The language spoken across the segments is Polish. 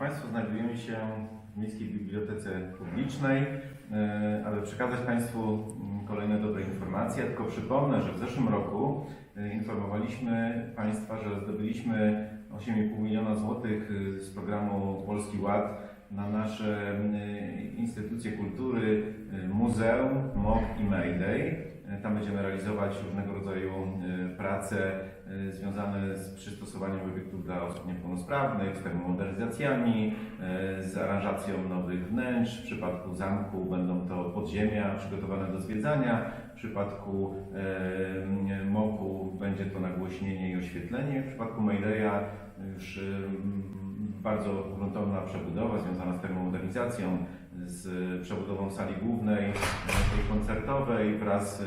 Państwo, znajdujemy się w Miejskiej Bibliotece Publicznej, e, aby przekazać Państwu mm, kolejne dobre informacje. Tylko przypomnę, że w zeszłym roku e, informowaliśmy Państwa, że zdobyliśmy 8,5 miliona złotych e, z programu Polski Ład na nasze instytucje kultury, muzeum, MOP i Mayday. E, Tam będziemy realizować różnego rodzaju e, prace e, związane z przystosowaniem obiektów dla osób niepełnosprawnych, z termomodernizacjami, z aranżacją nowych wnętrz. W przypadku zamku będą to podziemia przygotowane do zwiedzania. W przypadku MOP-u będzie to nagłośnienie i oświetlenie. W przypadku Maydaya już bardzo gruntowna przebudowa związana z termomodernizacją, z przebudową sali głównej, tej koncertowej wraz, e,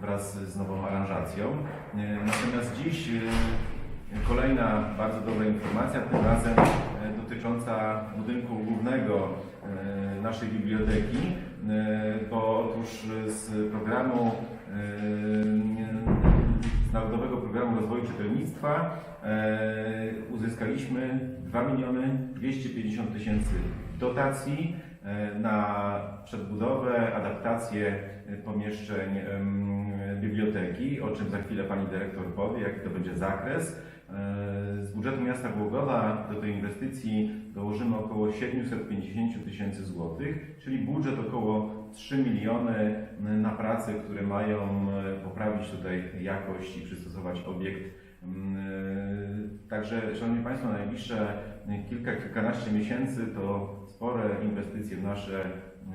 wraz z nową aranżacją. E, Natomiast dziś e, kolejna bardzo dobra informacja, tym razem dotycząca budynku głównego naszej biblioteki, bo otóż z programu Narodowego Programu Rozwoju Czytelnictwa e, uzyskaliśmy 2 miliony 250 tysięcy dotacji e, na przedbudowę, adaptację e, pomieszczeń biblioteki, o czym za chwilę Pani Dyrektor powie, jaki to będzie zakres. E, Z budżetu miasta Głogowa do tej inwestycji dołożymy około 750 tysięcy złotych, czyli budżet około 3 miliony na prace, które mają e, poprawić tutaj jakość i przystosować obiekt. Mm, e, Także, Szanowni Państwo, najbliższe kilka, kilkanaście miesięcy to spore inwestycje w nasze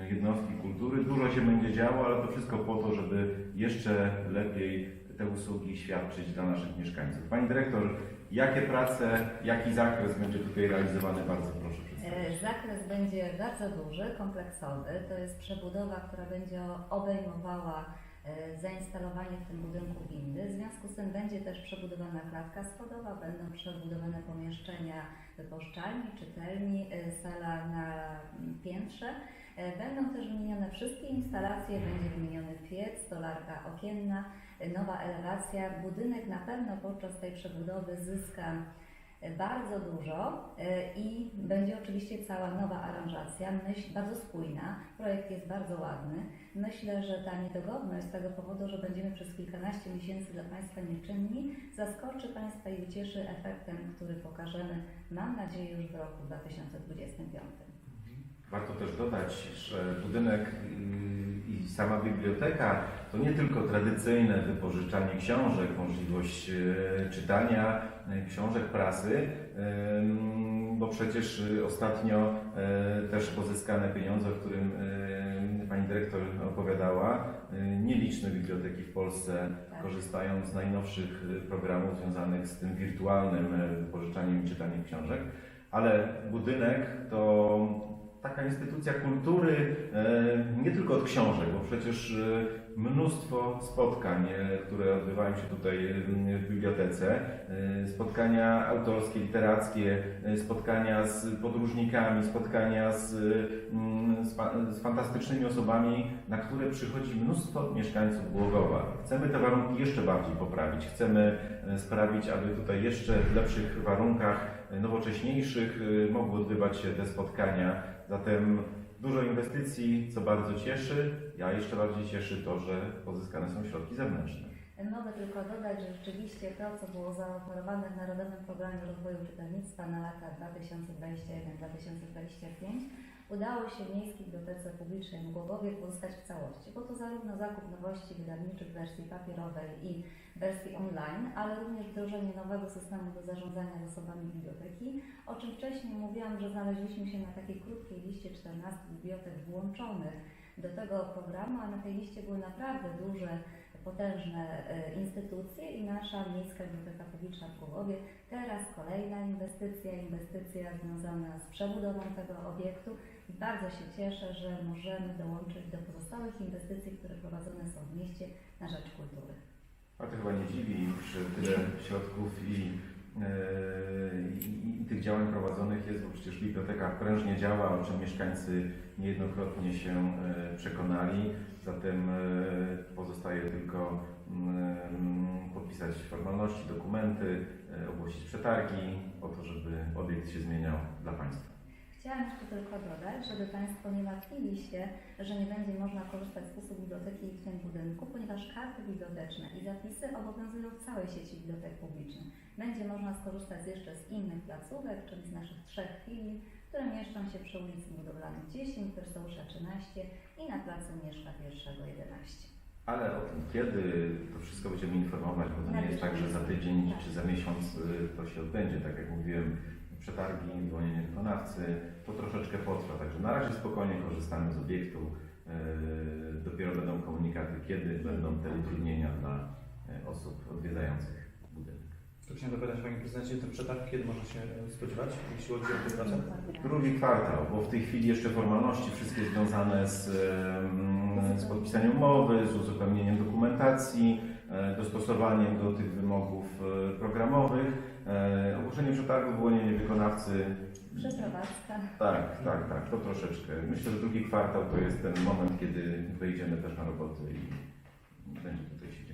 jednostki kultury. Dużo się będzie działo, ale to wszystko po to, żeby jeszcze lepiej te usługi świadczyć dla naszych mieszkańców. Pani Dyrektor, jakie prace, jaki zakres będzie tutaj realizowany? Bardzo proszę. E, Zakres będzie bardzo duży, kompleksowy. To jest przebudowa, która będzie obejmowała zainstalowanie w tym budynku windy. W związku z tym będzie też przebudowana klatka schodowa, będą przebudowane pomieszczenia wypożyczalni, czytelni, e, sala na mm, piętrze. E, Będą też wymienione wszystkie instalacje, będzie wymieniony piec, stolarka okienna, e, nowa elewacja. Budynek na pewno podczas tej przebudowy zyska bardzo dużo e, i będzie oczywiście cała nowa aranżacja, myśl bardzo spójna, projekt jest bardzo ładny. Myślę, że ta niedogodność z tego powodu, że będziemy przez kilkanaście miesięcy dla Państwa nieczynni, zaskoczy Państwa i ucieszy efektem, który pokażemy, mam nadzieję, już w roku 2025. Warto też dodać, że budynek i sama biblioteka to nie tylko tradycyjne wypożyczanie książek, możliwość yy, czytania yy, książek prasy, bo przecież ostatnio yy, też pozyskane pieniądze, o którym Pani Dyrektor opowiadała, nieliczne biblioteki w Polsce Tak. korzystają z najnowszych programów związanych z tym wirtualnym wypożyczaniem i czytaniem książek, ale budynek to instytucja kultury e, nie tylko od książek, bo przecież e, mnóstwo spotkań, e, które odbywają się tutaj w bibliotece, spotkania autorskie, literackie, spotkania z podróżnikami, spotkania z, mm, z, fa- z fantastycznymi osobami, na które przychodzi mnóstwo mieszkańców Głogowa. Chcemy te warunki jeszcze bardziej poprawić, chcemy sprawić, aby tutaj jeszcze w lepszych warunkach, nowocześniejszych mogły odbywać się te spotkania. Zatem dużo inwestycji, co bardzo cieszy. Ja jeszcze bardziej cieszy to, że pozyskane są środki zewnętrzne. Mogę tylko dodać, że rzeczywiście to, co było zaoferowane w Narodowym Programie Rozwoju Czytelnictwa na lata 2021-2025, udało się w Miejskiej Bibliotece Publicznej w Głogowie w całości, bo to zarówno zakup nowości wydawniczych wersji papierowej i wersji online, ale również wdrożenie nowego systemu do zarządzania zasobami biblioteki, o czym wcześniej mówiłam, że znaleźliśmy się na takiej krótkiej liście 14 bibliotek włączonych do tego programu, a na tej liście były naprawdę duże potężne e, instytucje i nasza Miejska Biblioteka Publiczna w Głogowie. Teraz kolejna inwestycja, inwestycja związana z przebudową tego obiektu i bardzo się cieszę, że możemy dołączyć do pozostałych inwestycji, które prowadzone są w mieście na rzecz kultury. A to chyba nie dziwi, przy tyle środków i, i, i tych działań prowadzonych jest, bo przecież biblioteka prężnie działa, o czym mieszkańcy niejednokrotnie się e, przekonali. Zatem e, pozostaje tylko podpisać formalności, dokumenty, ogłosić przetargi po to, żeby obiekt się zmieniał dla Państwa. Chciałam jeszcze tylko dodać, żeby Państwo nie martwili się, że nie będzie można korzystać z usług biblioteki w tym budynku, ponieważ karty biblioteczne i zapisy obowiązują w całej sieci bibliotek publicznych. Będzie można skorzystać jeszcze z innych placówek, czyli z naszych trzech filii, które mieszczą się przy ulicy Budowlanej 10, Krysteusza 13 i na placu Mieszka I 11. Ale o tym, kiedy to wszystko będziemy informować, bo to nie jest tak, że za tydzień Tak. czy za miesiąc y, to się odbędzie. Tak jak mówiłem, przetargi, dzwonienie wykonawcy, to troszeczkę potrwa. Także na razie spokojnie korzystamy z obiektu. Y, Dopiero będą komunikaty, kiedy będą te utrudnienia dla y, osób odwiedzających budynek. To chciałem dopytać Panie Prezydencie, ten przetarg kiedy można się e, spodziewać, jeśli chodzi o pracę? Drugi kwartał, bo w tej chwili jeszcze formalności wszystkie związane z, z podpisaniem umowy, z uzupełnieniem dokumentacji, e, dostosowaniem do tych wymogów e, programowych, E, ogłoszenie przetargu, wyłonienie wykonawcy. Przeprowadzka. Tak, tak, tak, to troszeczkę. Myślę, że drugi kwartał to jest ten moment, kiedy wyjdziemy też na roboty i będzie tutaj się